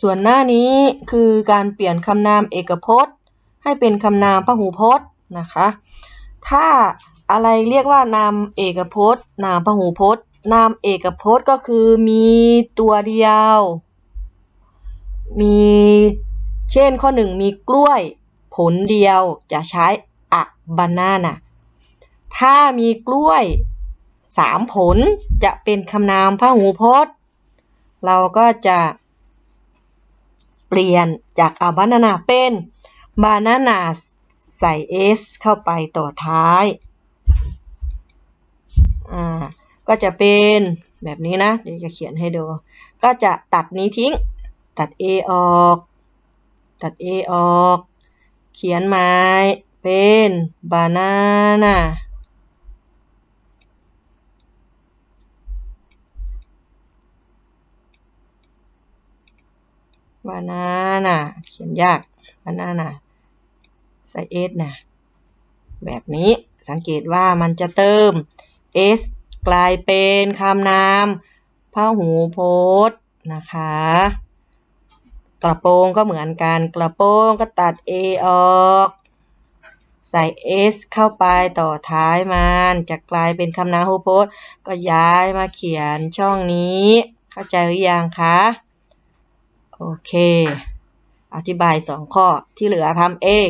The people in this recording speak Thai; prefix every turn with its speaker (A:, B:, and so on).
A: ส่วนหน้านี้คือการเปลี่ยนคำนามเอกพจน์ ให้เป็นคำนามพหูพจน์นะคะ ถ้าอะไรเรียกว่านามเอกพจน์ นามพหูพจน์ นามเอกพจน์ก็คือมีตัวเดียว มีเช่นข้อหนึ่งมีกล้วย ผลเดียวจะใช้อะบานาน่ะถ้ามีกล้วยสามผลจะเป็นคำนามพหูพจน์ เราก็จะ เปลี่ยนจากอาบานานาเป็นบานานาใส่ s เข้าไปต่อท้าย อ่า ก็จะเป็นแบบนี้นะ เดี๋ยวจะเขียนให้ดู ก็จะตัดนี้ทิ้ง ตัด a ออก ตัด a ออก เขียนไม้เป็นบานานา บานาน่าเขียนยากบานาน่าใส่เอสนะแบบนี้สังเกตว่ามันจะเติม s กลายเป็นคำนามพหูพจน์นะคะ กระโปรงก็เหมือนกัน กระโปรงก็ตัด a ออก ใส่ s เข้าไปต่อท้ายมัน จะกลายเป็นคำนามหูพจน์ ก็ย้ายมาเขียนช่องนี้ เข้าใจหรือยังคะ โอเค อธิบายสองข้อที่เหลือทำเอง